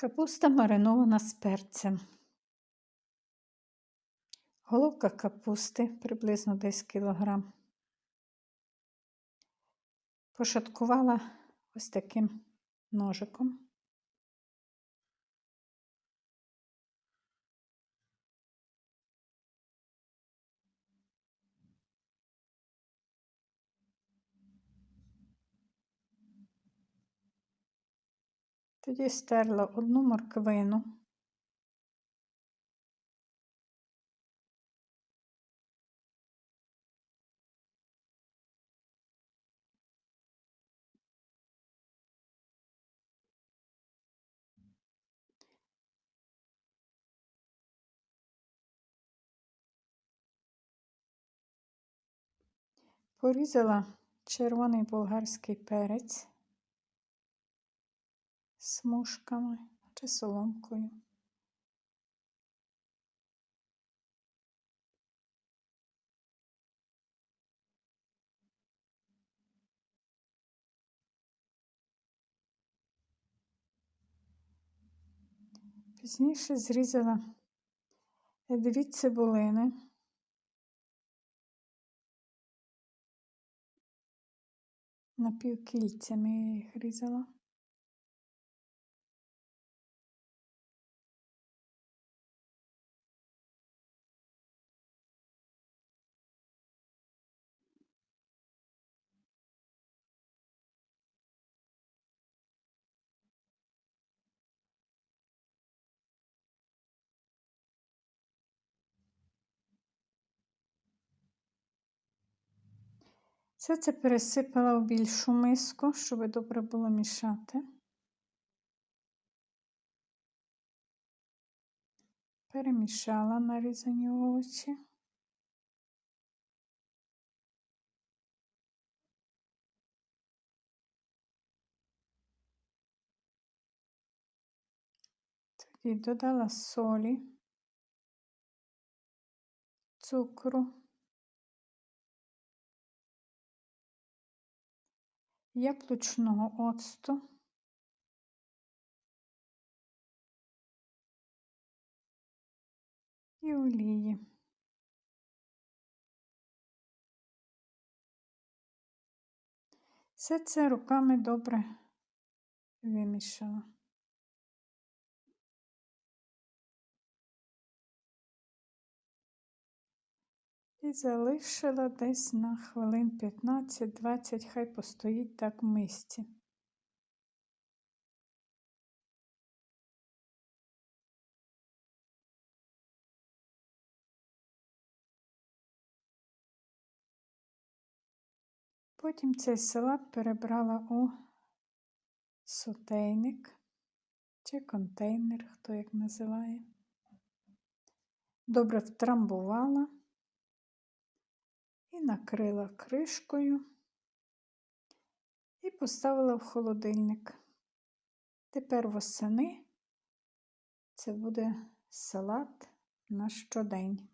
Капуста маринована з перцем. Головка капусти приблизно десь кілограм. Пошаткувала ось таким ножиком. Тоді стерла одну морквину. Порізала червоний болгарський перець смужками чи соломкою. Пізніше зрізала дві цибулини. Напівкільцями я їх різала. Все це пересипала в більшу миску, щоб добре було мішати. Перемішала нарізані овочі. Тоді додала солі, цукру. Яблучного оцту, і олії. Все це руками добре вимішала. І залишила десь на хвилин 15-20, хай постоїть так в мисці. Потім цей салат перебрала у сотейник чи контейнер, хто як називає. Добре втрамбувала і накрила кришкою і поставила в холодильник. Тепер восени це буде салат на щодень.